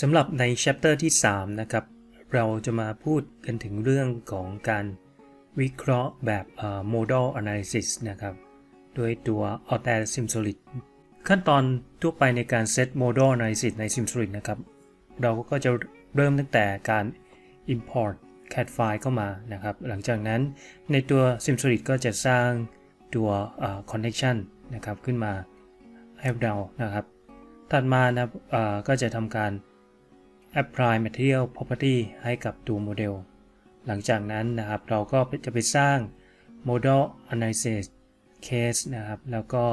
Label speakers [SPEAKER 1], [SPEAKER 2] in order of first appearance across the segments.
[SPEAKER 1] สำหรับใน chapter ที่ 3 นะครับ เราจะมาพูดกันถึงเรื่องของการวิเคราะห์แบบเอ่อ modal analysis นะครับ โดยตัว Altair SimSolid ขั้นตอนทั่วไปในการ set modal analysis ใน SimSolid นะครับ เราก็จะเริ่มตั้งแต่การ import CAD file เข้ามานะครับ หลังจากนั้นในตัว SimSolid ก็จะสร้างตัวเอ่อ connection นะครับ ขึ้นมาให้เรานะครับ ถัดมานะครับก็จะทำการ apply material property ให้กับตัวโมเดล หลังจากนั้นนะครับเราก็จะไปสร้าง model analysis case นะครับ แล้วก็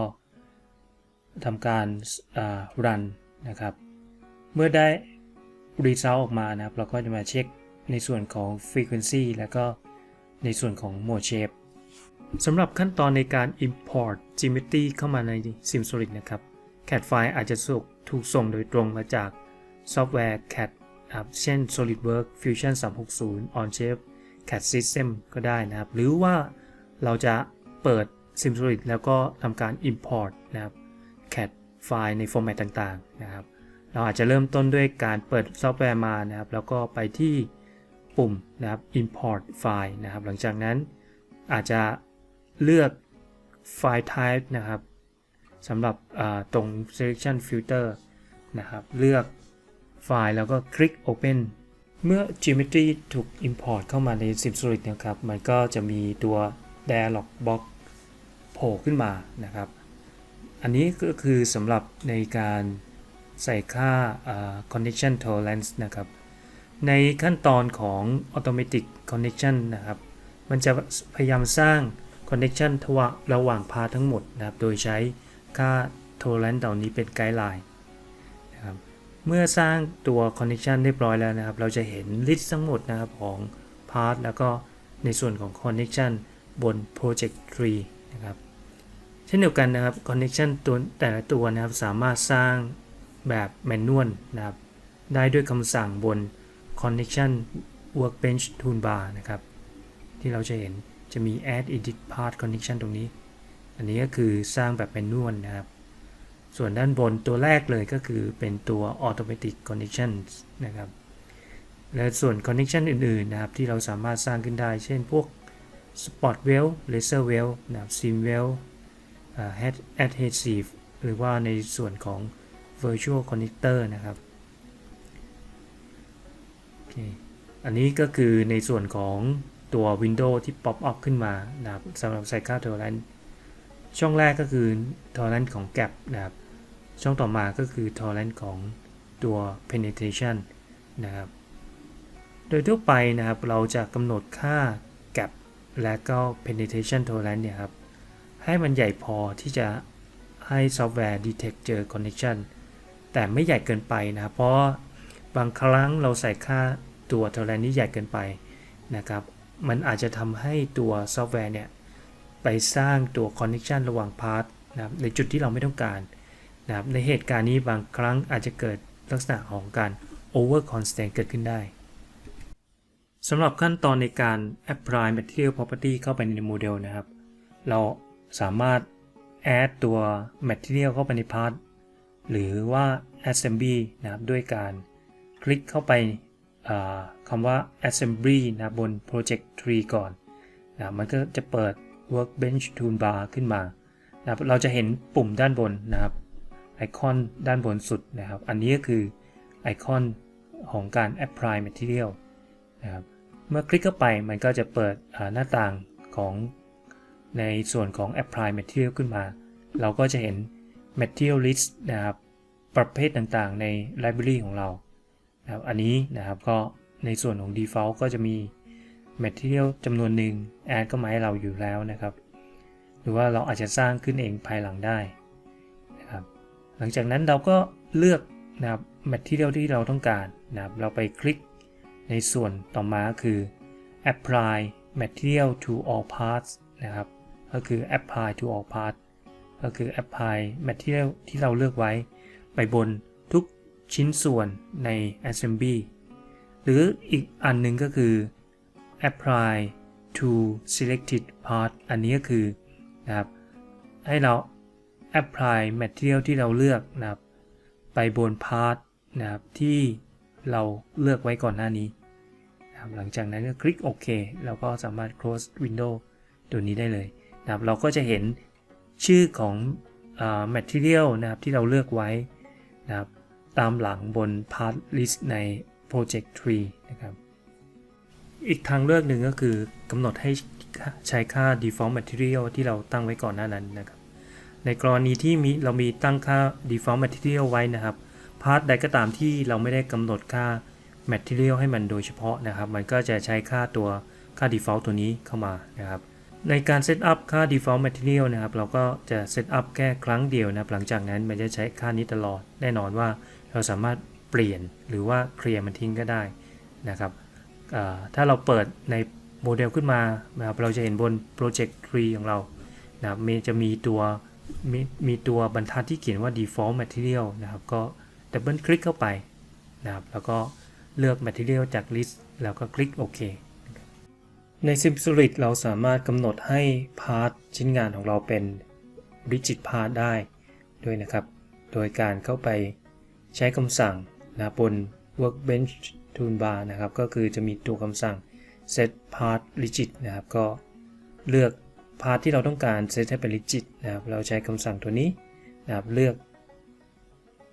[SPEAKER 1] ทำการอ่า run นะครับ เมื่อได้ result ออกมานะครับ เราก็จะมาเช็คในส่วนของ frequency แล้วก็ในส่วนของ mode shape สำหรับขั้นตอนในการ import geometry เข้ามาใน SimSolid นะครับ CAD ไฟล์อาจจะถูกส่งโดยตรงมาจาก ซอฟต์แวร์ CAD นะครับเช่น SolidWorks Fusion 360 Onshape CAD System ก็ได้นะครับ หรือว่าเราจะเปิด SimSolid แล้วก็ทำการ import นะครับ CAD ไฟล์ใน format ต่างๆนะครับ เราอาจจะเริ่มต้นด้วยการเปิดซอฟต์แวร์มานะครับ แล้วก็ไปที่ปุ่มนะครับ import ไฟล์นะครับ หลังจากนั้นอาจจะเลือกไฟล์ type นะครับสำหรับตรง selection filter นะครับ เลือก ไฟล์แล้วก็คลิก open เมื่อ geometry ถูก import เข้ามาใน SimSolid นะครับ มันก็จะมีตัว dialog box โผล่ขึ้นมานะครับ อันนี้ก็คือสำหรับในการใส่ค่าอ่า connection tolerance นะครับ ในขั้นตอนของ automatic connection นะครับ มันจะพยายามสร้าง connection ทวะระหว่างพาทั้งหมดนะครับ โดยใช้ค่า tolerance เหล่านี้เป็นไกด์ไลน์ เมื่อสร้างตัว connection เรียบร้อยแล้วนะครับ เราจะเห็น list ทั้งหมดนะครับของพาร์ทแล้วก็ในส่วนของ connection บน project tree นะครับเช่นเดียวกันนะครับ connection ตัวแต่ละตัวนะครับสามารถสร้างแบบแมนนวลนะครับได้ด้วยคำสั่งบน connection workbench toolbar นะครับ ที่เราจะเห็นจะมี add edit part connection ตรงนี้ อันนี้ก็คือสร้างแบบแมนนวลนะครับ ส่วนด้านบนตัวแรกเลยก็คือเป็นตัว automatic connection นะครับ และส่วน connection อื่นๆนะครับที่เราสามารถสร้างขึ้นได้ เช่นพวก spot well laser well นะครับ seam well อ่า head adhesive หรือว่าในส่วนของ virtual connector นะครับโอเคอันนี้ก็คือในส่วนของตัว window ที่ pop up ขึ้นมานะครับสำหรับใส่ค่า tolerance ช่องแรกก็คือ tolerance ของ gap นะครับ ช่องต่อมาก็คือ tolerance ของตัว penetration นะครับ โดยทั่วไปนะครับเราจะกำหนดค่า gap และก็ penetration tolerance เนี่ยครับ ให้มันใหญ่พอที่จะให้ซอฟต์แวร์ detect เจอ connection แต่ไม่ใหญ่เกินไปนะครับ เพราะบางครั้งเราใส่ค่าตัว tolerance นี้ใหญ่เกินไปนะครับ มันอาจจะทำให้ตัวซอฟต์แวร์เนี่ยไปสร้างตัว connection ระหว่างพาร์ทนะครับในจุดที่เราไม่ต้องการ นะครับในเหตุการณ์นี้บางครั้งอาจจะเกิดลักษณะของการ over constraint เกิดขึ้นได้สำหรับขั้นตอนในการ apply material property เข้าไปในโมเดลนะครับ เราสามารถ add ตัว material เข้าไปใน part หรือว่า assembly นะครับด้วยการคลิกเข้าไปคำว่า assembly นะบน project tree ก่อนนะมันก็จะเปิด workbench toolbar ขึ้นมานะรเราจะเห็นปุ่มด้านบนนะครับ ไอคอนด้านบนสุดนะครับ อันนี้ก็คือไอคอนของการ apply material นะครับ เมื่อคลิกเข้าไปมันก็จะเปิดหน้าต่างของในส่วนของ apply material ขึ้นมา เราก็จะเห็น material list นะครับ ประเภทต่างๆใน library ของเรานะครับอันนี้นะครับก็ในส่วนของ default ก็จะมี material จำนวนหนึ่ง add ก็มาให้เราอยู่แล้วนะครับ หรือว่าเราอาจจะสร้างขึ้นเองภายหลังได้ หลังจากนั้นเราก็เลือกนะครับ material ที่เราต้องการนะครับ เราไปคลิกในส่วนต่อมาคือ apply material to all parts นะครับ ก็คือ apply to all parts ก็คือ apply material ที่เราเลือกไว้ ไปบนทุกชิ้นส่วนใน assembly หรืออีกอันหนึ่งก็คือ apply to selected part อันนี้ก็คือนะครับให้เรา apply material ที่เราเลือกนะครับ ไปบน part นะครับที่เราเลือกไว้ก่อนหน้านี้นะครับหลังจากนั้นก็คลิกโอเคเราก็สามารถ close window ตัวนี้ได้เลยนะครับเราก็จะเห็นชื่อของอ material นะครับที่เราเลือกไว้นะครับตามหลังบน part list ใน project tree นะครับ อีกทางเลือกหนึ่งก็คือกำหนดให้ใช้ค่า default material ที่เราตั้งไว้ก่อนหน้านั้นนะครับ ในกรณีที่มีเรามีตั้งค่า default material ไว้นะครับพาร์ทใดก็ตามที่เราไม่ได้กำหนดค่า material ให้มันโดยเฉพาะนะครับ มันก็จะใช้ค่าตัวค่า default ตัวนี้เข้ามานะครับ ในการ set up ค่า default material นะครับ เราก็จะ set up แค่ครั้งเดียวนะครับ หลังจากนั้นมันจะใช้ค่านี้ตลอด แน่นอนว่าเราสามารถเปลี่ยนหรือว่าเคลียร์มันทิ้งก็ได้นะครับ ถ้าเราเปิดในโมเดลขึ้นมานะครับ เราจะเห็นบน Project Tree ของเรานะครับมจะมีตัว มีมีตัวบรรทัดที่เขียนว่า default material นะครับ ก็ดับเบิลคลิกเข้าไปนะครับ แล้วก็เลือก material จาก list แล้วก็คลิกโอเคใน SimSolid เราสามารถกำหนดให้ part ชิ้นงานของเราเป็น rigid part ได้ด้วยนะครับ โดยการเข้าไปใช้คำสั่งนะบน workbench toolbar นะครับ ก็คือจะมีตัวคำสั่ง set part rigid นะครับ ก็เลือก part ที่เราต้องการ set ให้เป็น rigid นะครับ เราใช้คำสั่งตัวนี้นะครับ เลือก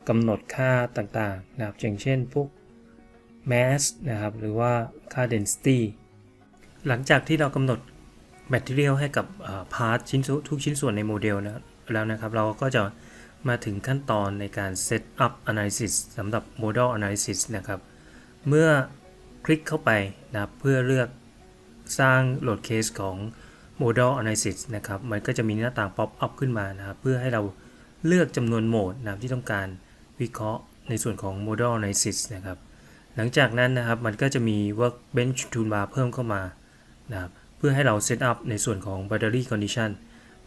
[SPEAKER 1] กำหนดค่าต่างๆนะครับ อย่างเช่นพวก mass นะครับ หรือว่าค่า density หลังจากที่เรากำหนด material ให้กับเอ่อ part ชิ้นส่วนทุกชิ้นส่วนในโมเดลนะแล้วนะครับ เราก็จะมาถึงขั้นตอนในการ set up analysis สำหรับ model analysis นะครับ เมื่อคลิกเข้าไปนะเพื่อเลือกสร้างโหลดเคสของ model analysis นะครับ มันก็จะมีหน้าต่าง pop up ขึ้นมานะครับ เพื่อให้เราเลือกจำนวนโหมดนะครับที่ต้องการวิเคราะห์ในส่วนของ model analysis นะครับ หลังจากนั้นนะครับ มันก็จะมี workbench toolbar เพิ่มเข้ามานะครับ เพื่อให้เรา set up ในส่วนของ boundary condition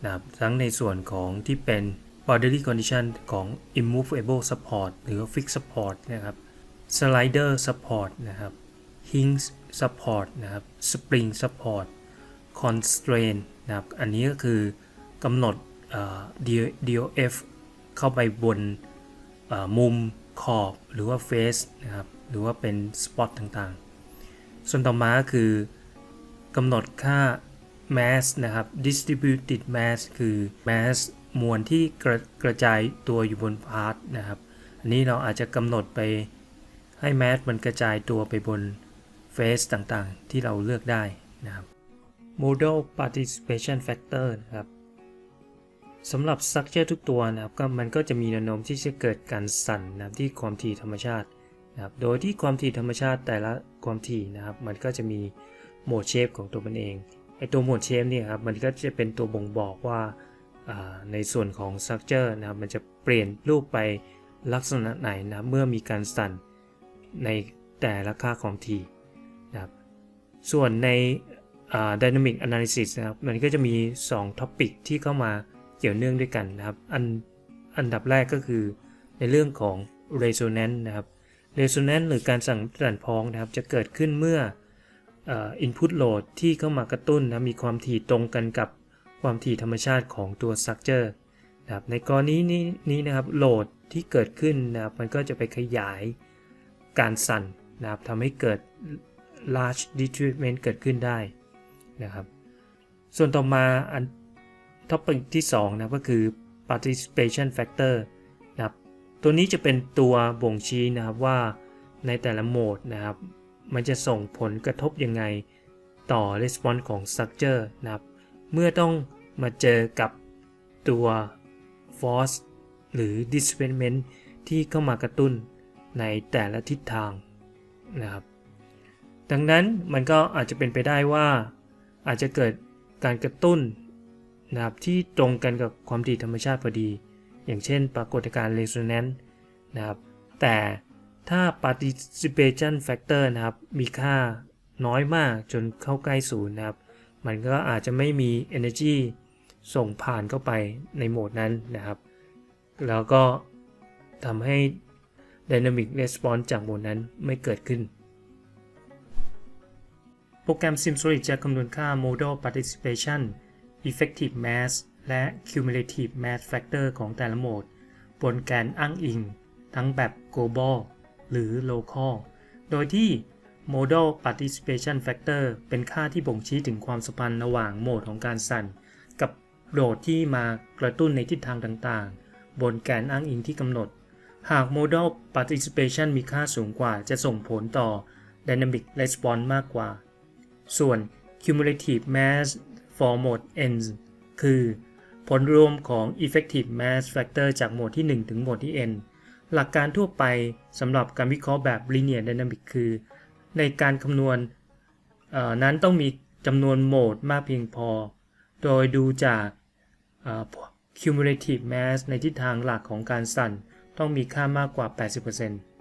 [SPEAKER 1] นะครับ ทั้งในส่วนของที่เป็น boundary condition ของ immovable support หรือ fixed support นะครับ slider support นะครับ hinge support นะครับ spring support constraint นะครับ อันนี้ก็คือกำหนดเอ่อ DOF เข้าไปบนมุมขอบหรือว่า face นะครับ หรือว่าเป็น spot ต่างๆ ส่วนต่อมาก็คือกำหนดค่า mass นะครับ distributed mass คือ mass มวลที่กระกระจายตัวอยู่บนพาร์ทนะครับ อันนี้เราอาจจะกำหนดไปให้ mass มันกระจายตัวไปบน face ต่างๆ ที่เราเลือกได้นะครับ model participation factor นะครับสำหรับ structure ทุกตัวนะครับก็มันก็จะมีแนวโน้มที่จะเกิดการสั่นนะครับที่ความถี่ธรรมชาตินะครับโดยที่ความถี่ธรรมชาติแต่ละความถี่นะครับมันก็จะมีโหมดเชฟของตัวมันเองไอตัวโหมดเชฟเนี่ยครับมันก็จะเป็นตัวบ่งบอกว่าในส่วนของ structure นะครับมันจะเปลี่ยนรูปไปลักษณะไหนนะเมื่อมีการสั่นในแต่ละค่าของถี่นะครับส่วนใน Dynamic Analysis นะครับ มันก็จะมี 2 Topic ที่เข้ามาเกี่ยวเนื่องด้วยกันนะครับ อันอันดับแรกก็คือในเรื่องของ Resonance นะครับ Resonance หรือการสั่งสั่นพ้องนะครับ จะเกิดขึ้นเมื่ออ่อ Input Load ที่เข้ามากระตุ้นนะมีความถี่ตรงกันกับความถี่ธรรมชาติของตัว Structure นะครับในกรณีนี้นี้นะครับโหลดที่เกิดขึ้นนะครับมันก็จะไปขยายการสั่นนะครับทำให้เกิด large displacement เกิดขึ้นได้ นะครับ ส่วนต่อมาอันท็อปิกที่2นะก็คือ participation factor นะครับตัวนี้จะเป็นตัวบ่งชี้นะครับว่าในแต่ละโหมดนะครับ มันจะส่งผลกระทบยังไงต่อ response ของ structure นะครับ เมื่อต้องมาเจอกับตัว force หรือ displacement ที่เข้ามากระตุ้นในแต่ละทิศทางนะครับ ดังนั้นมันก็อาจจะเป็นไปได้ว่า อาจจะเกิดการกระตุ้นนะครับที่ตรงกันกับความถี่ธรรมชาติพอดี อย่างเช่น ปรากฏการณ์ resonance นะครับ แต่ถ้า participation factor นะครับมีค่าน้อยมากจนเข้าใกล้ศูนย์นะครับ มันก็อาจจะไม่มี energy ส่งผ่านเข้าไปในโหมดนั้นนะครับ แล้วก็ทำให้ dynamic response จากโหมดนั้นไม่เกิดขึ้น โปรแกรม SimSolid จะคำนวณค่า Modal Participation Effective Mass และ Cumulative Mass Factor ของแต่ละโหมด บนการอ้างอิง ทั้งแบบ global หรือ local โดยที่ Modal Participation Factor เป็นค่าที่บ่งชี้ถึงความสัมพันธ์ระหว่างโหมดของการสั่น กับโหลดที่มากระตุ้นในทิศทางต่างๆ บนแกนอ้างอิงที่กำหนด หาก Modal Participation มีค่าสูงกว่าจะส่งผลต่อ Dynamic Response มากกว่า ส่วน Cumulative Mass for Mode N คือ ผลรวมของ Effective Mass Factor จากโหมดที่ 1 ถึงโหมดที่ n หลักการทั่วไปสำหรับการวิเคราะห์แบบ Linear Dynamic คือ ในการคำนวณนั้นต้องมีจำนวนโหมดมากเพียงพอ โดยดูจาก cumulative mass ในทิศทางหลักของการสั่น ต้องมีค่ามากกว่า 80%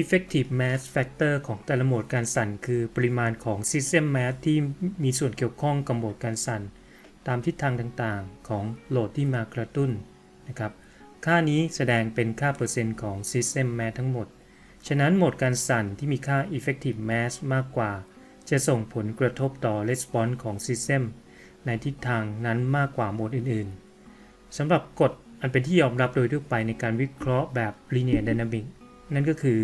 [SPEAKER 1] effective mass factor ของแต่ละโหมดการสั่น คือปริมาณของ system mass ที่มีส่วนเกี่ยวข้องกับโหมดการสั่น ตามทิศทางต่างๆ ของโหลดที่มากระตุ้นนะครับ ค่านี้แสดงเป็นค่าเปอร์เซ็นต์ของ system mass ทั้งหมด ฉะนั้นโหมดการสั่นที่มีค่า effective mass มากกว่า จะส่งผลกระทบต่อ response ของ system ในทิศทางนั้นมากกว่าโหมดอื่นๆสำหรับกฎอันเป็นที่ยอมรับโดยทั่วไปในการวิเคราะห์แบบ linear dynamics นั่นก็คือ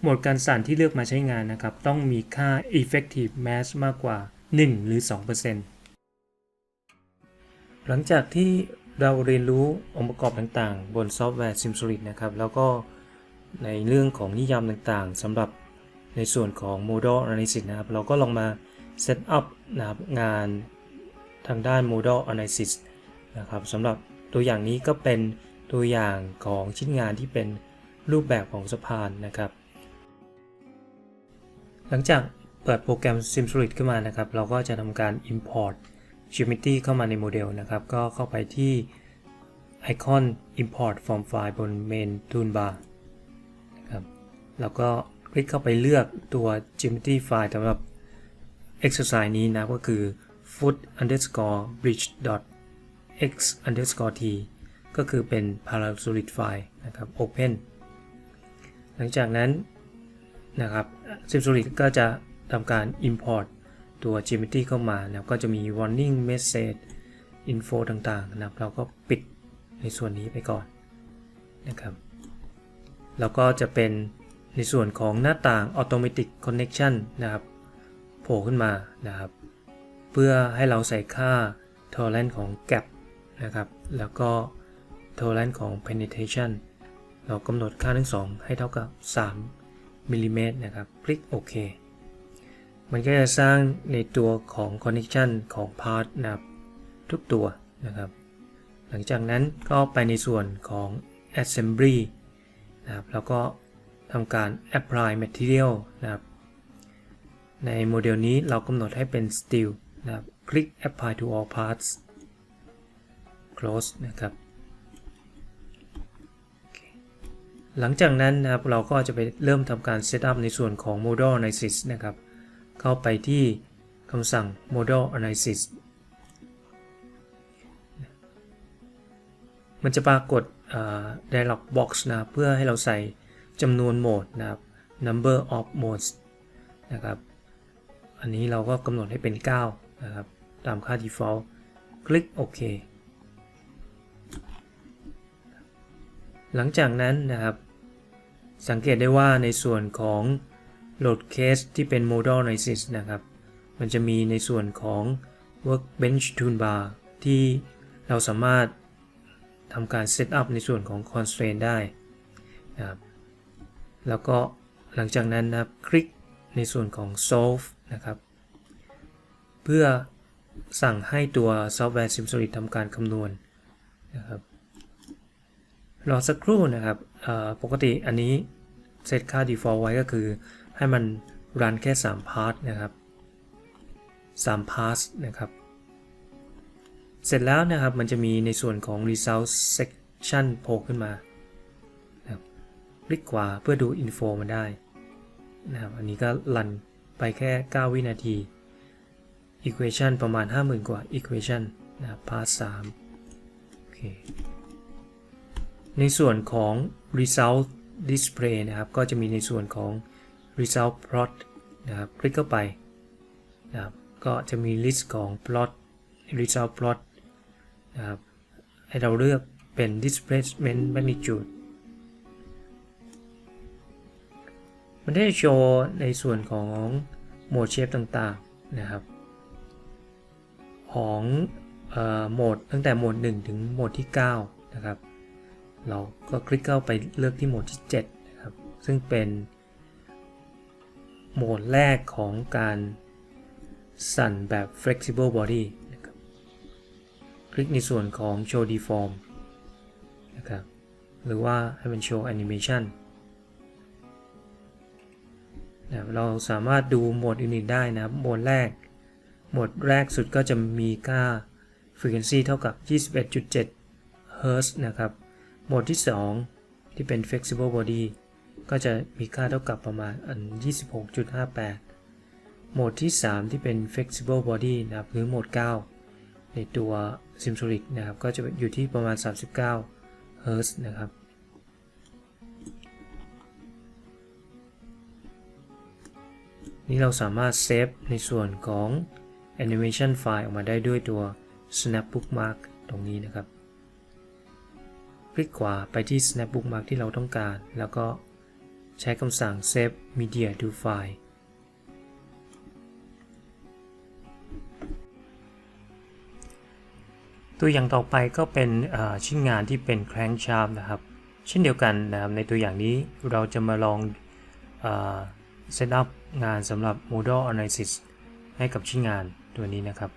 [SPEAKER 1] โหมดการสั่นที่เลือกมาใช้งานนะครับ ต้องมีค่า effective mass มากกว่า 1 หรือ 2%หลังจากที่เราเรียนรู้องค์ประกอบต่างๆ บนซอฟต์แวร์ SimSolid นะครับ แล้วก็ในเรื่องของนิยามต่างๆสำหรับในส่วนของ Model Analysis นะครับ เราก็ลองมา Set up นะครับงานทางด้าน Model Analysis นะครับสำหรับตัวอย่างนี้ก็เป็นตัวอย่างของชิ้นงานที่เป็น รูปแบบของสะพานนะครับ หลังจากเปิดโปรแกรม SimSolid ขึ้นมานะครับ เราก็จะทำการ Import Geometry เข้ามาในโมเดลนะครับ ก็เข้าไปที่ไอคอน Import From File บน Main Toolbar นะครับแล้วก็คลิกเข้าไปเลือกตัว Geometry File สำหรับ exercise นี้นะก็คือ foot underscore bridge dot x underscore t ก็คือเป็น parallel solid file นะครับ open หลังจากนั้นนะครับ SimSolid ก็จะทำการ import ตัว geometry เข้ามานะครับก็จะมี warning message info ต่างๆนะครับ เราก็ปิดในส่วนนี้ไปก่อนนะครับแล้วก็จะเป็นในส่วนของหน้าต่าง automatic connection นะครับโผล่ขึ้นมานะครับ เพื่อให้เราใส่ค่า tolerance ของ gap นะครับ แล้วก็ tolerance ของ penetration เรากำหนดค่าทั้งสองให้เท่ากับ 3มิลลิเมตรนะครับ คลิกโอเค มันก็จะสร้างในตัวของ connection ของ part นะครับทุกตัวนะครับ หลังจากนั้นก็ไปในส่วนของ assembly นะครับแล้วก็ทำการ apply material นะครับ ในโมเดลนี้เรากำหนดให้เป็น steel นะครับ คลิก apply to all parts close นะครับ หลังจากนั้นนะครับเราก็จะไปเริ่มทำการ set up ในส่วนของ model analysis นะครับ เข้าไปที่คำสั่ง model analysis มันจะปรากฏ dialog box นะเพื่อให้เราใส่จำนวนโหมดนะครับ number of modes นะครับ อันนี้เราก็กำหนดให้เป็น 9 นะครับ ตามค่า default คลิกโอเคหลังจากนั้นนะครับ สังเกตได้ว่าในส่วนของ load case ที่เป็น model analysis นะครับ มันจะมีในส่วนของ workbench toolbar ที่เราสามารถทำการ set up ในส่วนของ constraint ได้นะครับ แล้วก็หลังจากนั้นนะครับ คลิกในส่วนของ solve นะครับ เพื่อสั่งให้ตัวซอฟต์แวร์ SimSolid ทำการคำนวณนะครับ รอสักครู่นะครับ ปกติอันนี้เซตค่า default ไว้ก็คือให้มันรันแค่ 3 part นะครับ 3 pass นะครับ เสร็จแล้วนะครับมันจะมีในส่วนของ result section โผล่ขึ้นมานะครับคลิกขวาเพื่อดู info มันได้นะครับอันนี้ก็รันไปแค่ 9 วินาที equation ประมาณ 50,000 กว่า equation นะครับ part 3โอเค ในส่วนของ result display นะครับ ก็จะมีในส่วนของ result plot นะครับ คลิกเข้าไปนะครับ ก็จะมี list ของ plot result plot นะครับ ให้เราเลือกเป็น displacement magnitude มันได้โชว์ในส่วนของโหมดเชฟต่างๆนะครับ ของออโหมดตั้งแต่โหมด 1 ถึงโหมดที่ 9 นะครับ เราก็คลิกเข้าไปเลือกที่โหมดที่7นะครับ ซึ่งเป็นโหมดแรกของการสั่นแบบ flexible body นะครับคลิกในส่วนของ show deform นะครับ หรือว่าให้มัน show animation นะรเราสามารถดูโหมดอื่นๆได้นะครับโหมดแรก โหมดแรกสุดก็จะมีค่า frequency เท่ากับ 21.7 Hz นะครับ โหมดที่ 2 ที่เป็น flexible body ก็จะมีค่าเท่ากับประมาณอัน26.58 โหมดที่ 3 ที่เป็น flexible body นะครับ หรือโหมด 9 ในตัว Simsolic นะครับ ก็จะอยู่ที่ประมาณ 39 Hz นะครับ นี่เราสามารถเซฟในส่วนของ animation file ออกมาได้ด้วยตัว snap bookmark ตรงนี้นะครับ คลิกขวาไปที่ snap bookmark ที่เราต้องการ แล้วก็ใช้คำสั่ง save media to file ตัวอย่างต่อไปก็เป็นชิ้นงานที่เป็น crankshaft นะครับ เช่นเดียวกันนะครับในตัวอย่างนี้เราจะมาลองเซตอัพงานสำหรับ model analysis ให้กับชิ้นงานตัวนี้นะครับ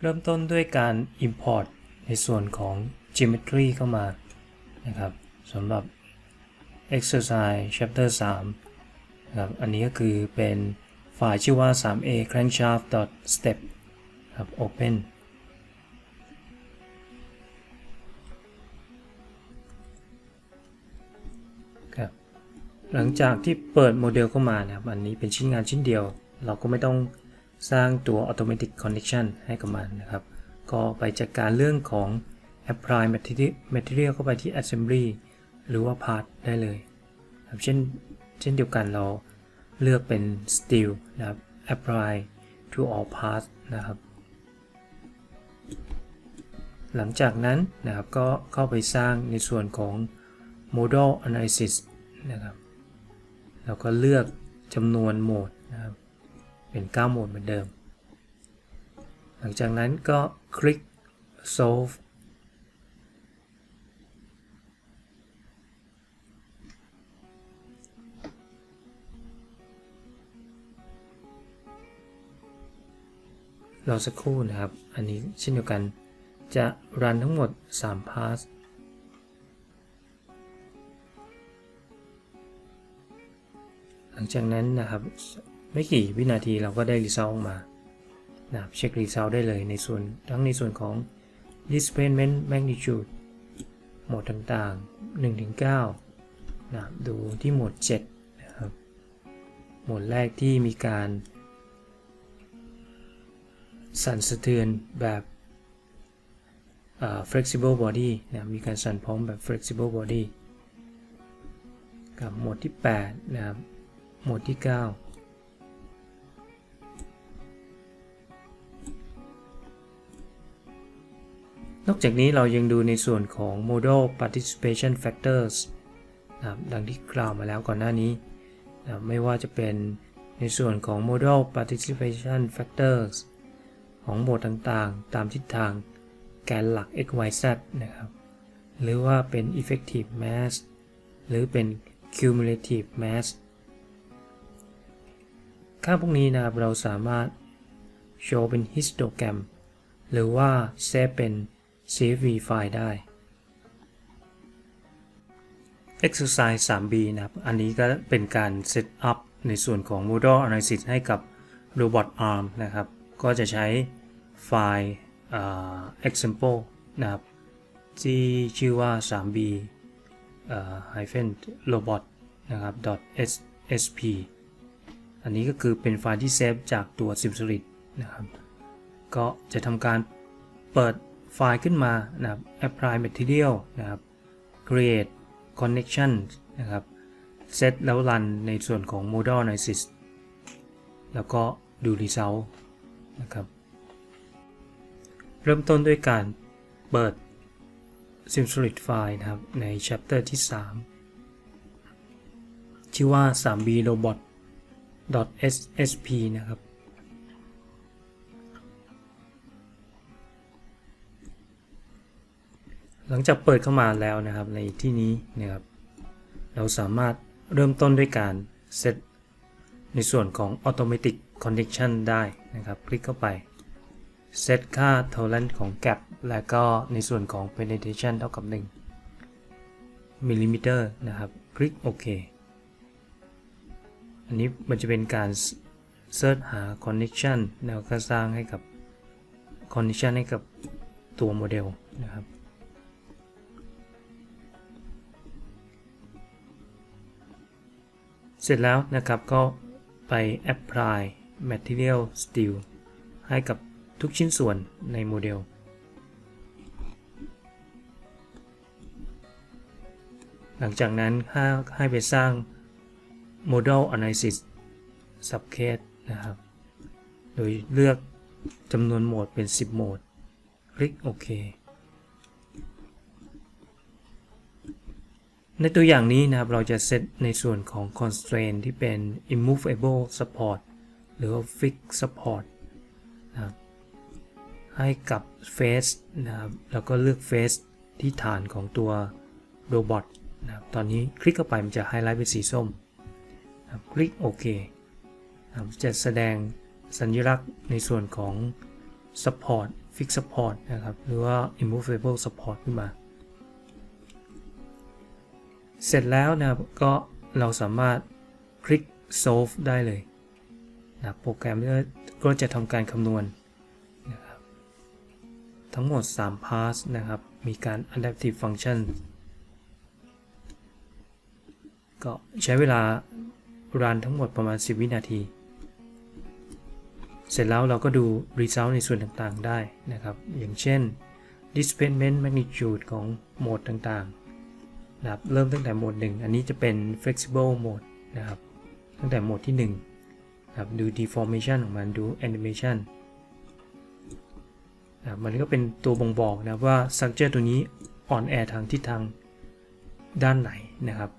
[SPEAKER 1] เริ่มต้นด้วยการ import ในส่วนของ geometry เข้ามานะครับสำหรับ exercise chapter 3นะครับอันนี้ก็คือเป็นไฟล์ชื่อว่า 3a crankshaft step ครับ open ครับหลังจากที่เปิดโมเดลเข้ามานะครับ อันนี้เป็นชิ้นงานชิ้นเดียว เราก็ไม่ต้องสร้างตัว automatic connection ให้กับมันนะครับ ก็ไปจัดการเรื่องของ apply material เข้าไปที่ assembly หรือว่า part ได้เลยครับเช่นเช่นเดียวกันเราเลือกเป็น steel นะครับ apply to all parts นะครับ หลังจากนั้นนะครับก็เข้าไปสร้างในส่วนของ model analysis นะครับแล้วก็เลือกจำนวนโหมดนะครับเป็น 9 โหมดเหมือนเดิม หลังจากนั้นก็ คลิก solve รอสักครู่นะครับ อันนี้เช่นเดียวกัน จะรันทั้งหมด 3 pass หลังจากนั้นนะครับ ไม่กี่วินาทีเราก็ได้ result มา นะเช็ค result ได้เลยในส่วนทั้งในส่วนของ displacement magnitude โหมดต่างๆ 1-9นะครับดูที่โหมด7นะครับโหมดแรกที่มีการ สั่นสะเทือนแบบ flexible body นะมีการสั่นพร้อมแบบ flexible body กับโหมดที่ 8 นะครับโหมดที่ 9 นอกจากนี้เรายังดูในส่วนของ model participation factors นะครับดังที่กล่าวมาแล้วก่อนหน้านี้นะไม่ว่าจะเป็นในส่วนของ model participation factors ของโหมดต่างๆ ตามทิศทางแกนหลัก x y z นะครับ หรือว่าเป็น effective mass หรือเป็น cumulative mass ค่าพวกนี้นะครับเราสามารถโชว์เป็น histogram หรือว่าเซฟเป็น CSV ไฟล์ได้ exercise 3b นะครับ อันนี้ก็เป็นการ set up ในส่วนของ model analysis ให้กับ robot arm นะครับ ก็จะใช้ไฟล์ example นะครับที่ชื่อว่า 3b hyphen robot นะครับ .sp อันนี้ก็คือเป็นไฟล์ที่เซฟจากตัว Simsolid นะครับ ก็จะทำการเปิด ไฟล์ขึ้นมานะครับ apply material นะครับ create connection นะครับ set แล้ว run ในส่วนของ model analysis แล้วก็ดู result นะครับ เริ่มต้นด้วยการเปิด Simsolid ไฟล์นะครับ ใน chapter ที่ 3 ชื่อว่า 3b robot ssp นะครับ หลังจากเปิดเข้ามาแล้วนะครับในที่นี้นะครับเราสามารถเริ่มต้นด้วยการเซตในส่วนของ automatic connection ได้นะครับ คลิกเข้าไป เซตค่า tolerance ของ gap และก็ในส่วนของ penetration เท่ากับ1มิลลิมิเตอร์นะครับ คลิกโอเค อันนี้มันจะเป็นการเซิร์ชหา connection แล้วก็สร้างให้กับ connection ให้กับตัวโมเดลนะครับ เสร็จแล้วนะครับก็ไป apply material steel ให้กับทุกชิ้นส่วนในโมเดล หลังจากนั้นให้ไปสร้าง model analysis subcase นะครับ โดยเลือกจำนวนโหมดเป็น 10 โหมด คลิกโอเค ในตัวอย่างนี้นะครับเราจะเซตในส่วนของ constraint ที่เป็น immovable support หรือว่า fixed support นะครับให้กับ face นะครับแล้วก็เลือก face ที่ฐานของตัวโรบอทนะครับตอนนี้คลิกเข้าไปมันจะไฮไลท์เป็นสีส้มนะครับคลิกโอเคนะครับจะแสดงสัญลักษณ์ในส่วนของ support fixed support นะครับหรือว่า immovable support ขึ้นมา เสร็จแล้วนะครับก็เราสามารถคลิก solve ได้เลยนะโปรแกรมก็จะทำการคำนวณนะครับทั้งหมด 3 pass นะครับ มีการ adaptive function ก็ใช้เวลารันทั้งหมดประมาณ 10 วินาที เสร็จแล้วเราก็ดู result ในส่วนต่างๆได้นะครับ อย่างเช่น displacement magnitude ของโหมดต่างๆ นะครับเริ่มตั้งแต่โหมด1 อันนี้จะเป็น flexible mode นะครับ ตั้งแต่โหมดที่1นะครับดู deformation ของมันดู animation นะครับมันก็เป็นตัวบ่งบอกนะว่า structure ตัวนี้อ่อนแอทางทิศทางด้านไหนนะครับ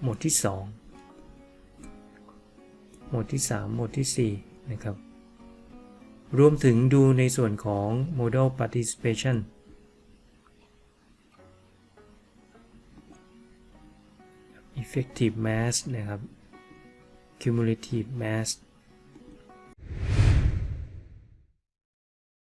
[SPEAKER 1] โหมดที่ 2 โหมดที่ 3 โหมดที่ 4 นะครับ รวมถึงดูในส่วนของ model participation effective mass นะครับ cumulative mass